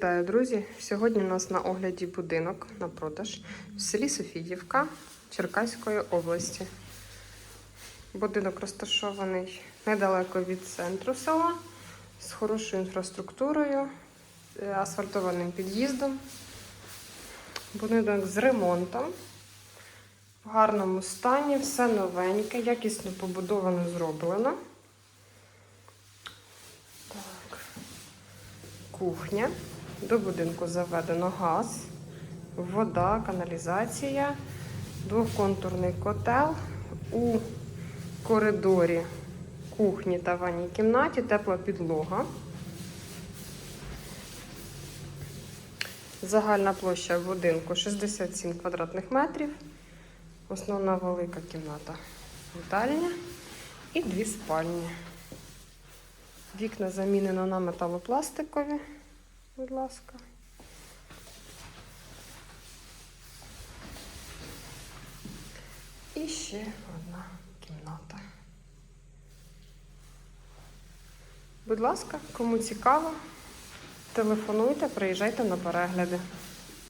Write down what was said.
Вітаю, друзі! Сьогодні у нас на огляді будинок на продаж в селі Софіївка Черкаської області. Будинок розташований недалеко від центру села з хорошою інфраструктурою, е, асфальтованим під'їздом. Будинок з ремонтом, в гарному стані, все новеньке, якісно побудовано, зроблено. Так. Кухня. До будинку заведено газ, вода, каналізація, двохконтурний котел. У коридорі кухні та ванній кімнаті тепла підлога. Загальна площа будинку 67 квадратних метрів. Основна велика кімната вітальня і дві спальні. Вікна замінено на металопластикові, будь ласка. І ще одна кімната. Будь ласка, кому цікаво, телефонуйте, приїжджайте на перегляди.